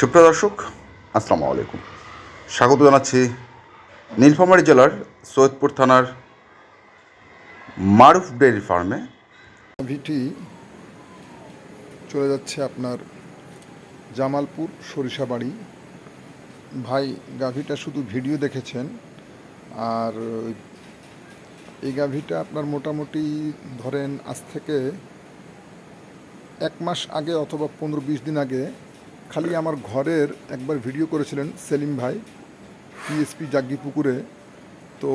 সুপ্রিয় দর্শক, আসসালামু আলাইকুম। স্বাগত জানাচ্ছি নীলফামারী জেলার সৈয়দপুর থানার মারুফ ডেয়ারি ফার্মে। ভিটি চলে যাচ্ছে আপনার জামালপুর সরিষাবাড়ি ভাই গাভিটা শুধু ভিডিও দেখেছেন, আর এই গাভিটা আপনার মোটামুটি ধরেন আজ থেকে এক মাস আগে অথবা পনেরো বিশ দিন আগে খালি আমার ঘরের একবার ভিডিও করেছিলেন সেলিম ভাই পিএসপি জাগ্গি পুকুরে তো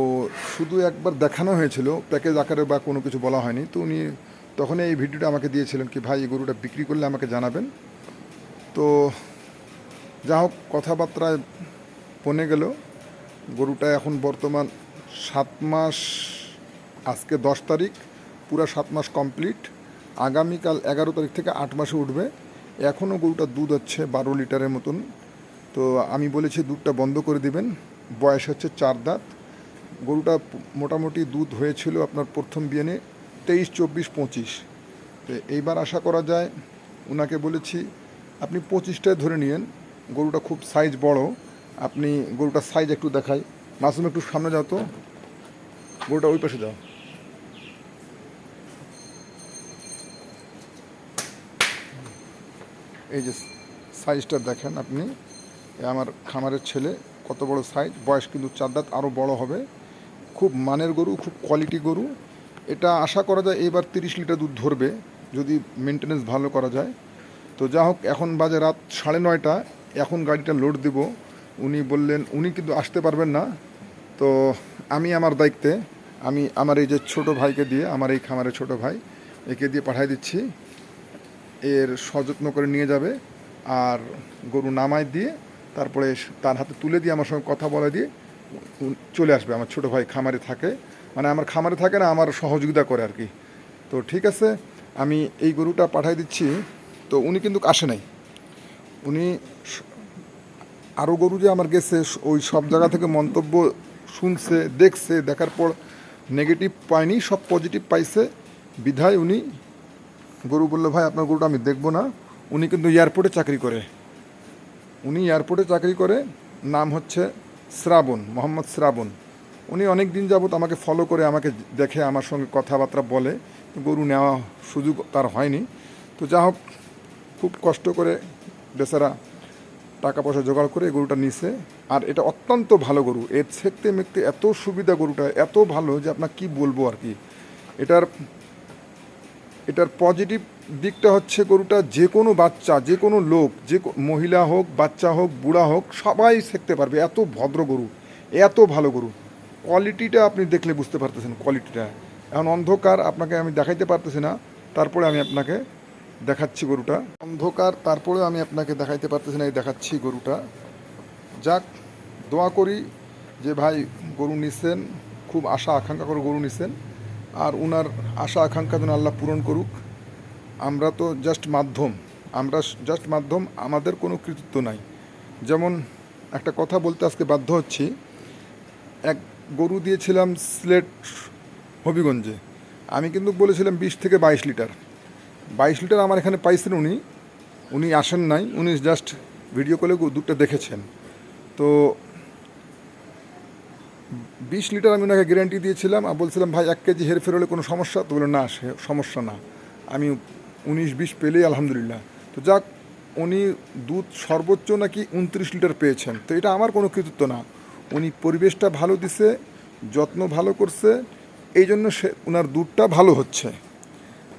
শুধু একবার দেখানো হয়েছিল, প্যাকেজ আকারে বা কোনো কিছু বলা হয়নি। তো উনি তখন এই ভিডিওটা আমাকে দিয়েছিলেন কি, ভাই, এই গরুটা বিক্রি করলে আমাকে জানাবেন। তো যা হোক, কথাবার্তায় পনে গেল। গরুটা এখন বর্তমান সাত মাস, আজকে দশ তারিখ, পুরা সাত মাস কমপ্লিট। আগামীকাল এগারো তারিখ থেকে আট মাসে উঠবে। এখনও গরুটার দুধ হচ্ছে বারো লিটারের মতন। তো আমি বলেছি দুধটা বন্ধ করে দিবেন। বয়স হচ্ছে চার দাঁত। গরুটা মোটামুটি দুধ হয়েছিল আপনার প্রথম বিয়ানে তেইশ, চব্বিশ, পঁচিশ। তো এইবার আশা করা যায় ওনাকে বলেছি আপনি পঁচিশটায় ধরে নিয়েন। গরুটা খুব সাইজ বড়। আপনি গরুটার সাইজ একটু দেখাই। মাসুম একটু সামনে যাও তো। গরুটা ওই পাশে যাও। এই যে সাইজটা দেখেন আপনি আমার খামারের ছেলে, কত বড় সাইজ বয়স কিন্তু চার দাঁত আরও বড় হবে। খুব মানের গরু, খুব কোয়ালিটি গরু। এটা আশা করা যায় এবার তিরিশ লিটার দুধ ধরবে, যদি মেনটেনেন্স ভালো করা যায়। তো যা হোক, এখন বাজে রাত সাড়ে নয়টা, এখন গাড়িটা লোড দেব। উনি বললেন, উনি কিন্তু আসতে পারবেন না। তো আমি আমার দায়িত্বে, আমি আমার এই যে ছোট ভাইকে দিয়ে, আমার এই খামারের ছোট ভাই, একে দিয়ে পাঠিয়ে দিচ্ছি। এর সযত্ন করে নিয়ে যাবে আর গরু নামায় দিয়ে তারপরে তার হাতে তুলে দিয়ে আমার সঙ্গে কথা বলে দিয়ে চলে আসবে। আমার ছোট ভাই খামারে থাকে। মানে আমার খামারে থাকে না, আমার সহযোগিতা করে আর কি। তো ঠিক আছে, আমি এই গরুটা পাঠিয়ে দিচ্ছি। তো উনি কিন্তু আসে নাই। উনি আরও গরু যে আমার গেছে, ওই সব জায়গা থেকে মন্তব্য শুনছে, দেখছে, দেখার পর নেগেটিভ পায়নি, সব পজিটিভ পাইছে। বিধায় উনি গরু বলল, ভাই, আপনার গরুটা আমি দেখব না। উনি কিন্তু এয়ারপোর্টে চাকরি করে। উনি এয়ারপোর্টে চাকরি করে, নাম হচ্ছে শ্রাবণ, মোহাম্মদ শ্রাবণ। উনি অনেক দিন যাবত আমাকে ফলো করে, আমাকে দেখে, আমার সঙ্গে কথাবার্তা বলে। গরু নেওয়া সুযোগ তার হয়নি। তো যা হোক, খুব কষ্ট করে বেচারা টাকা পয়সা জোগাড় করে গরুটা নিছে। আর এটা অত্যন্ত ভালো গরু। এর ছেকতে মেকতে এত সুবিধা গরুটা, এত ভালো যে আপনার কি বলব আর কি? এটার এটার পজিটিভ দিকটা হচ্ছে গরুটা যে কোনো বাচ্চা, যে কোনো লোক, যে মহিলা হোক, বাচ্চা হোক, বুড়া হোক, সবাই শিখতে পারবে এত ভদ্র গরু, এত ভালো গরু। কোয়ালিটিটা আপনি দেখলে বুঝতে পারতেছেন কোয়ালিটিটা এখন অন্ধকার, আপনাকে আমি দেখাইতে পারতেছি না, তারপরে আমি আপনাকে দেখাচ্ছি গরুটা। অন্ধকার, তারপরে আমি আপনাকে দেখাইতে পারতেছি না, এই দেখাচ্ছি গরুটা। যাক, দোয়া করি যে ভাই গরু নিছেন, খুব আশা আকাঙ্ক্ষা করে গরু নিছেন। আর ওনার আশা, আকাঙ্ক্ষা যেন আল্লাহ পূরণ করুক। আমরা তো জাস্ট মাধ্যম। আমরা জাস্ট মাধ্যম, আমাদের কোনো কৃতিত্ব নাই। যেমন একটা কথা বলতে আজকে বাধ্য হচ্ছি, এক গরু দিয়েছিলাম সিলেট হবিগঞ্জে। আমি কিন্তু বলেছিলাম বিশ থেকে বাইশ লিটার। বাইশ লিটার আমার এখানে পাইছেন উনি। উনি আসেন নাই, উনি জাস্ট ভিডিও কলে দুধটা দেখেছেন। তো বিশ লিটার আমি ওনাকে গ্যারান্টি দিয়েছিলাম আর বলছিলাম, ভাই, এক কেজি হেরফের হলে কোনো সমস্যা? তো বলে না, সে সমস্যা না। আমি উনিশ বিশ পেলেই আলহামদুলিল্লাহ। তো যাক, উনি দুধ সর্বোচ্চ নাকি উনত্রিশ লিটার পেয়েছেন। তো এটা আমার কোনো কৃতিত্ব না। উনি পরিবেশটা ভালো দিছে, যত্ন ভালো করছে এই জন্য সে ওনার দুধটা ভালো হচ্ছে।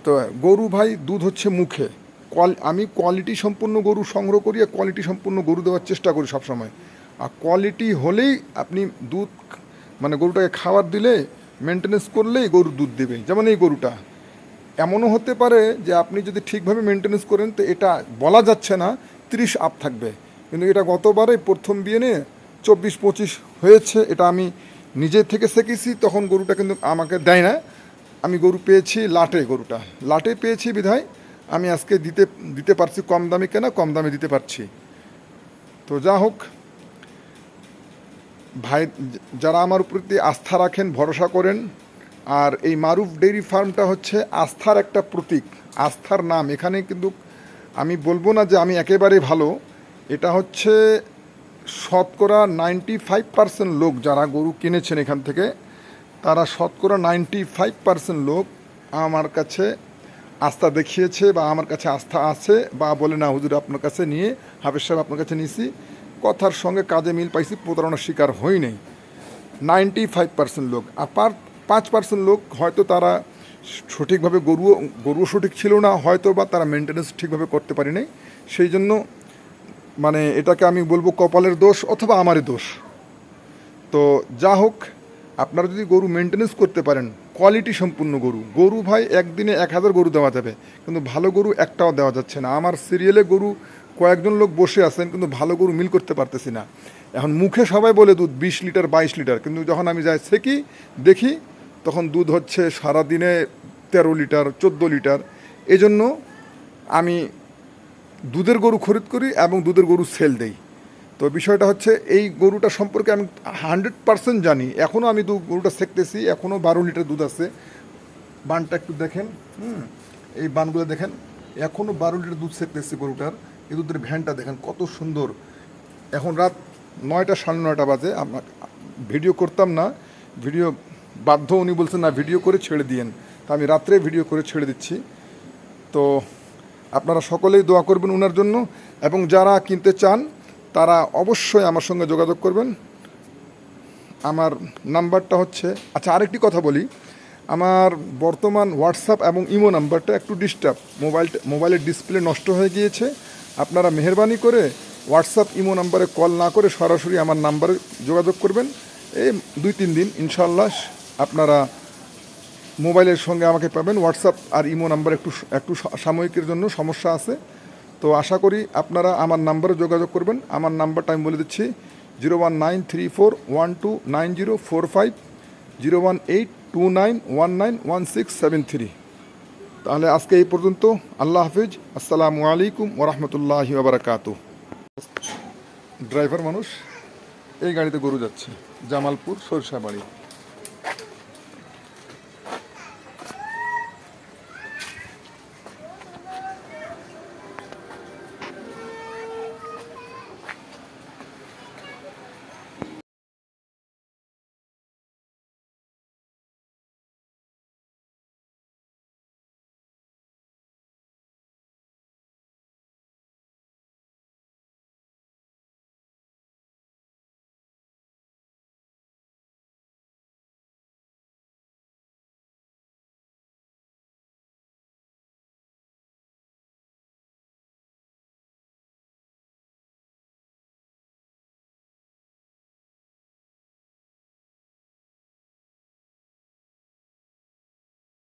তো গরু ভাই, দুধ হচ্ছে মুখে। কোয়াল- আমি কোয়ালিটি সম্পূর্ণ গরু সংগ্রহ করি আর কোয়ালিটি সম্পূর্ণ গরু দেওয়ার চেষ্টা করি সবসময়। আর কোয়ালিটি হলেই আপনি দুধ মানে গরুটাকে খাবার দিলে মেনটেনেন্স করলেই গরু দুধ দেবে, যেমন এই গরুটা। এমনও হতে পারে যে আপনি যদি ঠিকভাবে মেনটেনেন্স করেন, তো এটা বলা যাচ্ছে না, তিরিশ আপ থাকবে। কিন্তু এটা গতবারে প্রথম বিয়েনে চব্বিশ, পঁচিশ হয়েছে, এটা আমি নিজে থেকে শিখেছি, তখন গরুটা কিন্তু আমাকে দেয় না। আমি গরু পেয়েছি লাটে গরুটা। লাটে পেয়েছি বিধায় আমি আজকে দিতে দিতে পারছি, কম দামে কেনা, কম দামে দিতে পারছি। তো যা হোক ভাই, যারা আমার প্রতি আস্থা রাখেন, ভরসা করেন, আর এই মারুফ ডেইরি ফার্মটা হচ্ছে আস্থার একটা প্রতীক, আস্থার নাম। এখানে কিন্তু আমি বলব না যে আমি একেবারে ভালো, এটা হচ্ছে শতকরা নাইনটি ফাইভ পার্সেন্ট লোক যারা গরু কিনেছেন এখান থেকে, তারা শতকরা নাইনটি ফাইভ পার্সেন্ট লোক আমার কাছে আস্থা দেখিয়েছে বা আমার কাছে আস্থা আছে, বা বলে না, হুজুর, আপনার কাছে নিয়ে, হাফেজ সাহেব আপনার কাছে নিয়েছি। কথার সঙ্গে কাজে মিল পাইছি, প্রতারণার শিকার হই নাই। নাইনটি ফাইভ পার্সেন্ট লোক। আর পার- পাঁচ পার্সেন্ট লোক হয়তো তারা সঠিকভাবে গরুও গরুও সঠিক ছিল না হয়তো বা তারা মেনটেন্যান্স ঠিকভাবে করতে পারি নাই। সেই জন্য মানে এটাকে আমি বলব কপালের দোষ অথবা আমারই দোষ। তো যা হোক, আপনারা যদি গরু মেনটেনেন্স করতে পারেন কোয়ালিটি সম্পূর্ণ গরু। গরু ভাই, একদিনে এক হাজার গরু দেওয়া যাবে। কিন্তু ভালো গরু একটাও দেওয়া যাচ্ছে না। আমার সিরিয়ালে গরু কয়েকজন লোক বসে আছেন, কিন্তু ভালো গরু মিল করতে পারতেছি না। এখন মুখে সবাই বলে দুধ বিশ লিটার, বাইশ লিটার, কিন্তু যখন আমি যাই সেকি, দেখি, তখন দুধ হচ্ছে সারাদিনে তেরো লিটার, চোদ্দ লিটার। এজন্য আমি দুধের গরু খরিদ করি এবং দুধের গরু সেল দেই। তো বিষয়টা হচ্ছে, এই গরুটা সম্পর্কে আমি হান্ড্রেড পার্সেন্ট জানি। এখনও আমি দু গরুটা সেকতেছি এখনও বারো লিটার দুধ আছে। বানটা একটু দেখেন, হুম, এই বানগুলো দেখেন এখনও বারো লিটার দুধ সেকতেছি গরুটার। দুধের ভ্যানটা দেখেন কত সুন্দর। এখন রাত নয়টা, সাড়ে নয়টা বাজে। আপনার ভিডিও করতাম না। ভিডিও বাধ্য উনি বলছেন, না, ভিডিও করে ছেড়ে দিয়েন। তা আমি রাত্রে ভিডিও করে ছেড়ে দিচ্ছি। তো আপনারা সকলেই দোয়া করবেন ওনার জন্য এবং যারা কিনতে চান, তারা অবশ্যই আমার সঙ্গে যোগাযোগ করবেন। আমার নাম্বারটা হচ্ছে আচ্ছা আরেকটি কথা বলি। আমার বর্তমান হোয়াটসঅ্যাপ এবং ইমো নাম্বারটা একটু ডিস্টার্ব। মোবাইলটা, মোবাইলের ডিসপ্লে নষ্ট হয়ে গিয়েছে। আপনারা মেহরবানি করে হোয়াটসঅ্যাপ ইমো নাম্বারে কল না করে সরাসরি আমার নাম্বারে যোগাযোগ করবেন। এই দুই তিন দিন ইনশাল্লাহ আপনারা মোবাইলের সঙ্গে আমাকে পাবেন। হোয়াটসঅ্যাপ আর ইমো নাম্বার একটু একটু সাময়িকের জন্য সমস্যা আছে। তো আশা করি আপনারা আমার নাম্বারে যোগাযোগ করবেন। আমার নাম্বারটা আমি বলে দিচ্ছি zero one nine three four one two nine zero four five zero one eight two nine one nine one six seven three তাহলে আজকে এই পর্যন্ত। আল্লাহ হাফিজ। আসসালামু আলাইকুম ওরহমতুল্লাহি ওবরাকাতু ড্রাইভার মানুষ, এই গাড়িতে গরু যাচ্ছে। জামালপুর সরিষাবাড়ি।